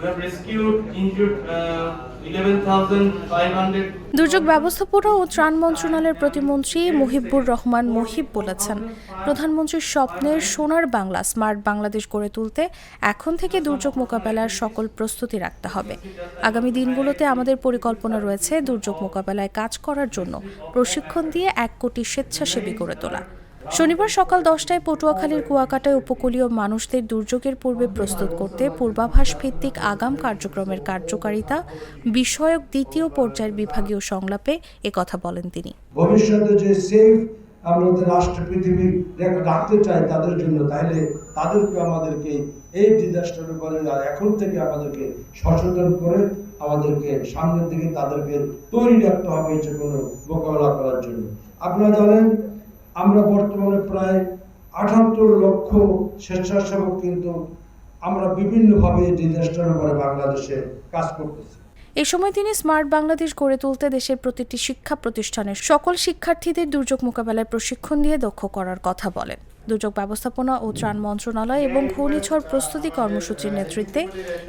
Uh, 11,500 দুর্যোগ ব্যবস্থাপনা ও ত্রাণ মন্ত্রণালয়ের প্রতিমন্ত্রী মুহিবুর রহমান মুহিব বলেছেন প্রধানমন্ত্রীর স্বপ্নের সোনার বাংলা স্মার্ট বাংলাদেশ গড়ে তুলতে এখন থেকে দুর্যোগ মোকাবেলার সকল প্রস্তুতি রাখতে হবে। আগামী দিনগুলোতে আমাদের পরিকল্পনা রয়েছে দুর্যোগ মোকাবেলায় কাজ করার জন্য প্রশিক্ষণ দিয়ে এক কোটি স্বেচ্ছাসেবী গড়ে তোলা। শনিবার সকাল দশটায় পটুয়াখালীর কুয়াকাটায় উপকূলীয় মানুষদের দুর্যোগের পূর্বে প্রস্তুত করতে পূর্বাভাস ভিত্তিক আগাম কার্যক্রমের কার্যকারিতা বিষয়ক দ্বিতীয় পর্যায়ের বিভাগীয় সংলাপে একথা বলেন তিনি। ভবিষ্যতে যে সেফ রাষ্ট্র পৃথিবী রাখতে চাই তাদের জন্য তাহলে তাদেরকে আমাদেরকে এই ডিজাস্টারের উপরে এখন থেকে আমাদেরকে সচেতন করে আমাদেরকে সামনের দিকে তাদেরকে তৈরি রাখতে হবে যে কোনো মোকাবেলা করার জন্য। আপনারা জানেন আমরা বর্তমানে প্রায় আটাত্তর লক্ষ স্বেচ্ছাসেবক কিন্তু আমরা বিভিন্নভাবে এই ডিজাস্টারের উপরে বাংলাদেশে কাজ করতেছি। এ সময় তিনি স্মার্ট বাংলাদেশ গড়ে তুলতে দেশের প্রতিটি শিক্ষা প্রতিষ্ঠানের সকল শিক্ষার্থীদের দুর্যোগ মোকাবেলায় প্রশিক্ষণ দিয়ে দক্ষ করার কথা বলেন। দুর্যোগ ব্যবস্থাপনা ও ত্রাণ মন্ত্রণালয় এবং ঘূর্ণিঝড় প্রস্তুতি কর্মসূচির নেতৃত্বে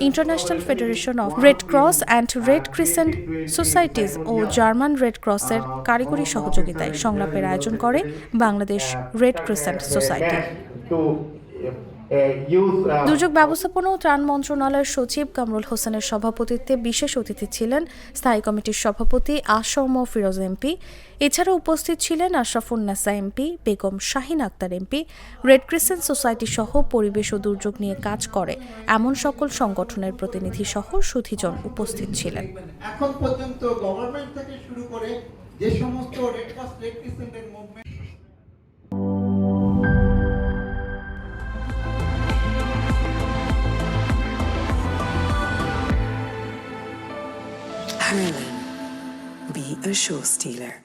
international federation of red cross and red crescent societies O German red ক্রসের কারিগরি সহযোগিতায় সংলাপের আয়োজন করে বাংলাদেশ রেড ক্রিসেন্ট সোসাইটি। দুর্যোগ ব্যবস্থাপনা ও ত্রাণ মন্ত্রণালয়ের সচিব কামরুল হোসেনের সভাপতিত্বে বিশেষ অতিথি ছিলেন স্থায়ী কমিটির সভাপতি আসম ফিরোজ এমপি। এছাড়া উপস্থিত ছিলেন Ashrafunnesa MP Begum Shahin Akhtar MP red crescent society সহ পরিবেশ ও দুর্যোগ নিয়ে কাজ করে এমন সকল সংগঠনের প্রতিনিধি সহ সুধীজন উপস্থিত ছিলেন। এখন পর্যন্ত গভর্নমেন্ট থেকে শুরু করে যে সমস্ত red cross red ক্রিসেন্টের movement Merlin, be a show stealer.